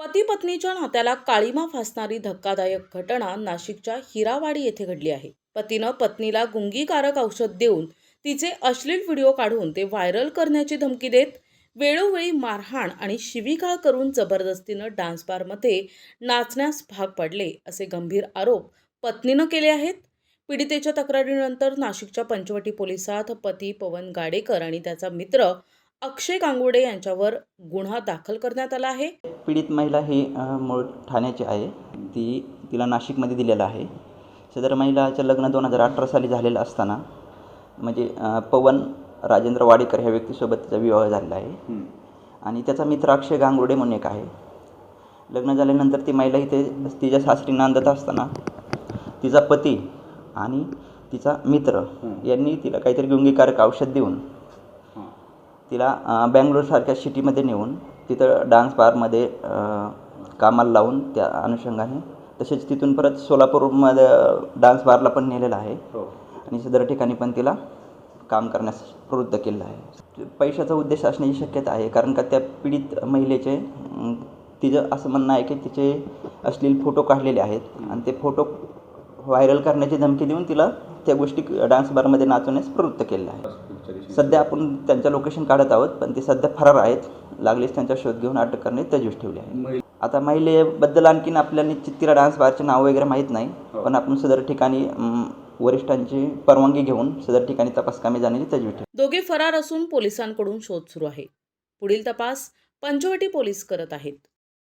पती पत्नीच्या नात्याला काळीमा फासणारी धक्कादायक घटना नाशिकच्या हिरावाडी येथे घडली आहे. पतीनं पत्नीला गुंगीकारक औषध देऊन तिचे अश्लील व्हिडिओ काढून ते व्हायरल करण्याची धमकी देत वेळोवेळी मारहाण आणि शिविकाळ करून जबरदस्तीनं डान्स बारमध्ये नाचण्यास भाग पडले असे गंभीर आरोप पत्नीनं केले आहेत. पीडितेच्या तक्रारीनंतर नाशिकच्या पंचवटी पोलिसात पती पवन गाडेकर आणि त्याचा मित्र अक्षय गांगुर्डे यांच्यावर गुन्हा दाखल करण्यात आला आहे. पीडित महिला ही अ, मूळ ठाण्याची आहे. ती तिला नाशिकमध्ये दिलेलं आहे. सदर महिलाचं लग्न दोन हजार अठरा साली झालेलं असताना म्हणजे अ, पवन राजेंद्र वाडेकर ह्या व्यक्तीसोबत तिचा विवाह झालेला आहे. आणि त्याचा मित्र अक्षय गांगुर्डे म्हणून एक आहे. लग्न झाल्यानंतर ती महिला इथे तिच्या सासरी नांदत असताना तिचा पती आणि तिचा मित्र यांनी तिला काहीतरी गुंगीकारक औषध देऊन तिला बँगलोरसारख्या सिटीमध्ये नेऊन तिथं डान्स बारमध्ये कामाला लावून त्या अनुषंगाने तसेच तिथून परत सोलापूरमध्ये डान्स बारला पण नेलेलं आहे. आणि सदर ठिकाणी पण तिला काम करण्यास प्रवृत्त केलेलं आहे. पैशाचा उद्देश असण्याची शक्यता आहे कारण का त्या पीडित महिलेचे तिचं असं म्हणणं आहे की तिचे अश्लील फोटो काढलेले आहेत. आणि ते फोटो व्हायरल करण्याची धमकी देऊन तिला त्या गोष्टी डान्स बारमध्ये नाचवण्यास प्रवृत्त केलेलं आहे. सध्या आपण त्यांच्या लोकेशन काढत आहोत पण ते सध्या फरार आहेत. लागलीच त्यांचा शोध घेऊन अटक करणे तजवीज ठेवली आहे. आता महिलेबद्दल आणखीन आपल्या निश्चित तिला डान्स बारचे नाव वगैरे माहीत नाही पण आपण सदर ठिकाणी वरिष्ठांची परवानगी घेऊन सदर ठिकाणी तपास कामे जाण्याची तजवीज ठेवली. दोघे फरार असून पोलिसांकडून शोध सुरू आहे. पुढील तपास पंचवटी पोलीस करत आहेत.